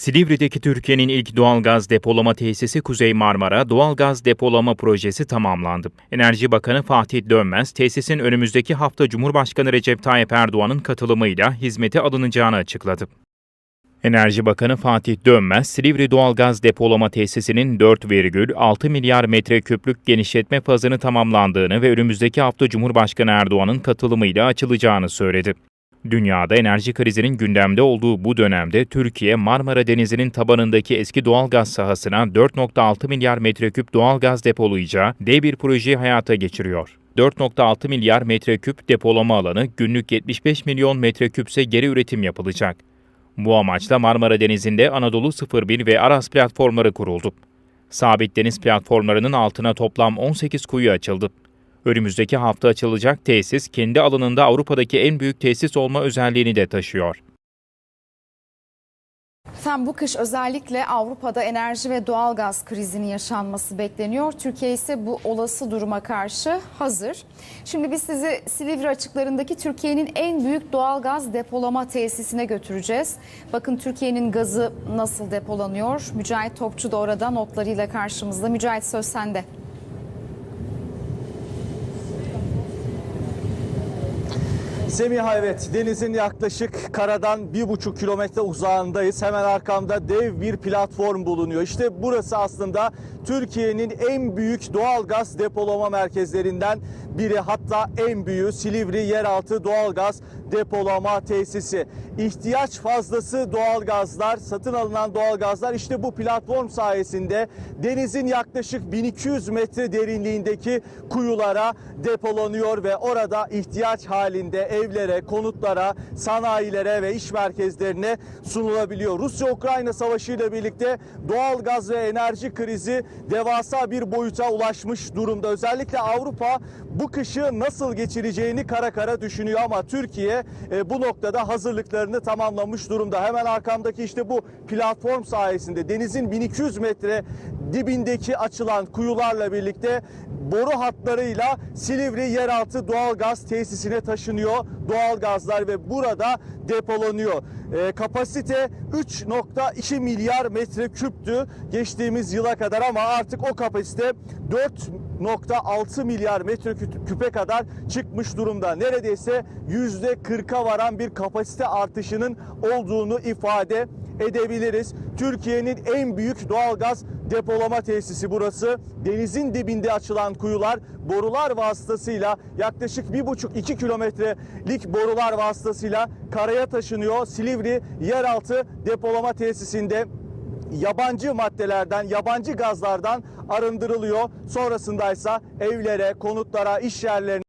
Silivri'deki Türkiye'nin ilk doğalgaz depolama tesisi Kuzey Marmara Doğalgaz Depolama Projesi tamamlandı. Enerji Bakanı Fatih Dönmez, tesisin önümüzdeki hafta Cumhurbaşkanı Recep Tayyip Erdoğan'ın katılımıyla hizmete alınacağını açıkladı. Enerji Bakanı Fatih Dönmez, Silivri Doğalgaz Depolama Tesisinin 4,6 milyar metreküplük genişletme fazını tamamlandığını ve önümüzdeki hafta Cumhurbaşkanı Erdoğan'ın katılımıyla açılacağını söyledi. Dünyada enerji krizinin gündemde olduğu bu dönemde Türkiye, Marmara Denizi'nin tabanındaki eski doğalgaz sahasına 4.6 milyar metreküp doğalgaz depolayacağı dev bir projeyi hayata geçiriyor. 4.6 milyar metreküp depolama alanı günlük 75 milyon metreküpse geri üretim yapılacak. Bu amaçla Marmara Denizi'nde Anadolu 01 ve Aras platformları kuruldu. Sabit deniz platformlarının altına toplam 18 kuyu açıldı. Önümüzdeki hafta açılacak tesis kendi alanında Avrupa'daki en büyük tesis olma özelliğini de taşıyor. Efendim bu kış özellikle Avrupa'da enerji ve doğalgaz krizinin yaşanması bekleniyor. Türkiye ise bu olası duruma karşı hazır. Şimdi biz sizi Silivri açıklarındaki Türkiye'nin en büyük doğalgaz depolama tesisine götüreceğiz. Bakın Türkiye'nin gazı nasıl depolanıyor. Mücahit Topçu da orada notlarıyla karşımızda. Mücahit söz sende. Semiha evet denizin yaklaşık karadan bir buçuk kilometre uzağındayız. Hemen arkamda dev bir platform bulunuyor. İşte burası aslında Türkiye'nin en büyük doğalgaz depolama merkezlerinden biri. Hatta en büyüğü Silivri Yeraltı Doğalgaz Depolama Tesisi. İhtiyaç fazlası doğalgazlar, satın alınan doğalgazlar işte bu platform sayesinde denizin yaklaşık 1200 metre derinliğindeki kuyulara depolanıyor ve orada ihtiyaç halinde evlere, konutlara, sanayilere ve iş merkezlerine sunulabiliyor. Rusya-Ukrayna savaşı ile birlikte doğal gaz ve enerji krizi devasa bir boyuta ulaşmış durumda. Özellikle Avrupa bu kışı nasıl geçireceğini kara kara düşünüyor ama Türkiye e, bu noktada hazırlıklarını tamamlamış durumda. Hemen arkamdaki işte bu platform sayesinde denizin 1200 metre dibindeki açılan kuyularla birlikte boru hatlarıyla Silivri yeraltı doğalgaz tesisine taşınıyor doğalgazlar ve burada depolanıyor. E, kapasite 3.2 milyar metreküptü geçtiğimiz yıla kadar ama artık o kapasite 4.6 milyar metreküpe kadar çıkmış durumda. Neredeyse %40'a varan bir kapasite artışının olduğunu ifade edebiliriz. Türkiye'nin en büyük doğalgaz depolama tesisi burası. Denizin dibinde açılan kuyular borular vasıtasıyla yaklaşık 1,5-2 kilometrelik borular vasıtasıyla karaya taşınıyor. Silivri yeraltı depolama tesisinde yabancı maddelerden, yabancı gazlardan arındırılıyor. Sonrasında ise evlere, konutlara, iş yerlerine